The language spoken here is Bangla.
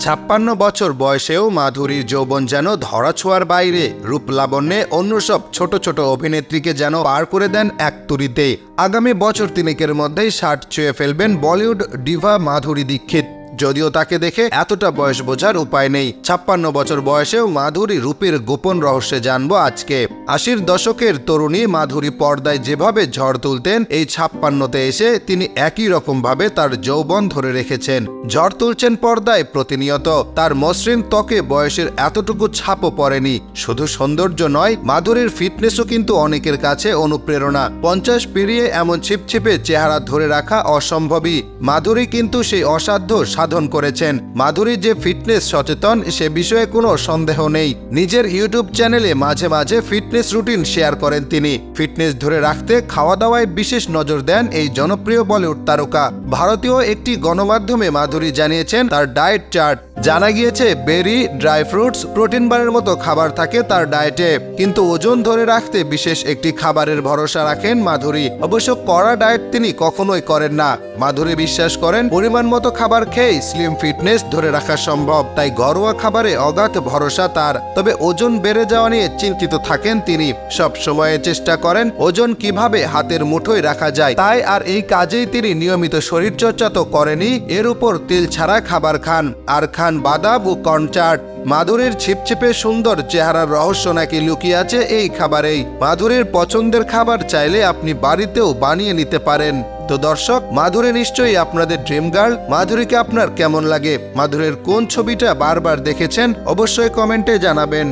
ছাপ্পান্ন বছর বয়সেও মাধুরীর যৌবন যেন ধরাছোঁয়ার বাইরে, রূপ লাবণ্যে অন্য সব ছোট ছোট অভিনেত্রীকে যেন পার করে দেন এক তুরিতে। আগামী বছর তিনেকের মধ্যেই ষাট ছুঁয়ে ফেলবেন বলিউড ডিভা মাধুরী দীক্ষিত। যদিও তাকে দেখে এতটা বয়স বোঝার উপায় নেই। ছাপ্পান্ন বছর বয়সেও মাধুরী রূপের গোপন রহস্যে জানব আজকে। আশির দশকের তরুণী মাধুরী পর্দায় যেভাবে ঝড় তুলতেন, এই ছাপ্পান্নতে এসে তিনি একই রকম ভাবে তার যৌবন ধরে রেখেছেন। ঝড় তুলছেন পর্দায় প্রতিনিয়ত। তার মসৃণ ত্বকে বয়সের এতটুকু ছাপও পড়েনি। শুধু সৌন্দর্য নয়, মাধুরীর ফিটনেসও কিন্তু অনেকের কাছে অনুপ্রেরণা। পঞ্চাশ পেরিয়ে এমন ছিপছিপে চেহারা ধরে রাখা অসম্ভবই। মাধুরী কিন্তু সেই অসাধ্য সাধন করেছেন। মাধুরী যে ফিটনেস সচেতন, সে বিষয়ে কোনো সন্দেহ নেই। নিজের ইউটিউব চ্যানেলে মাঝে মাঝে ফিটনেস রুটিন শেয়ার করেন তিনি। ফিটনেস ধরে রাখতে খাওয়া দাওয়ায় বিশেষ নজর দেন এই জনপ্রিয় বলিউড তারকা। ভারতীয় একটি গণমাধ্যমে মাধুরী জানিয়েছেন, তার ডায়েট চার্ট। জানা গিয়েছে, বেরি, ড্রাই ফ্রুটস, প্রোটিন বারের মতো খাবার থাকে তার ডায়েটে। কিন্তু ওজন ধরে রাখতে বিশেষ একটি খাবারের ভরসা রাখেন মাধুরী। অবশ্য কড়া ডায়েট তিনি কখনোই করেন না। মাধুরী বিশ্বাস করেন, পরিমাণ মতো খাবার খেয়ে স্লিম ফিটনেস ধরে রাখা সম্ভব। তাই ঘরোয়া খাবারে অগাধ ভরসা তার। তবে ওজন বেড়ে যাওয়া নিয়ে চিন্তিত থাকেন তিনি। সব সময়ে চেষ্টা করেন ওজন কীভাবে হাতের মুঠোয় রাখা যায়। তাই আর এই কাজেই তিনি নিয়মিত শরীরচর্চা তো করেনি এর উপর তেল ছাড়া খাবার খান। আর খান বাদাম ও কর্নচাট মাধুরীর ছিপছিপে সুন্দর চেহারার রহস্য নাকি লুকিয়ে আছে এই খাবারেই। মাধুরীর পছন্দের খাবার চাইলে আপনি বাড়িতেও বানিয়ে নিতে পারেন। তো দর্শক মাধুরী নিশ্চয়ই আপনাদের ড্রিম গার্ল? মাধুরীকে আপনার কেমন লাগে? মাধুরীর কোন ছবিটা বারবার দেখেছেন? অবশ্যই কমেন্টে জানাবেন।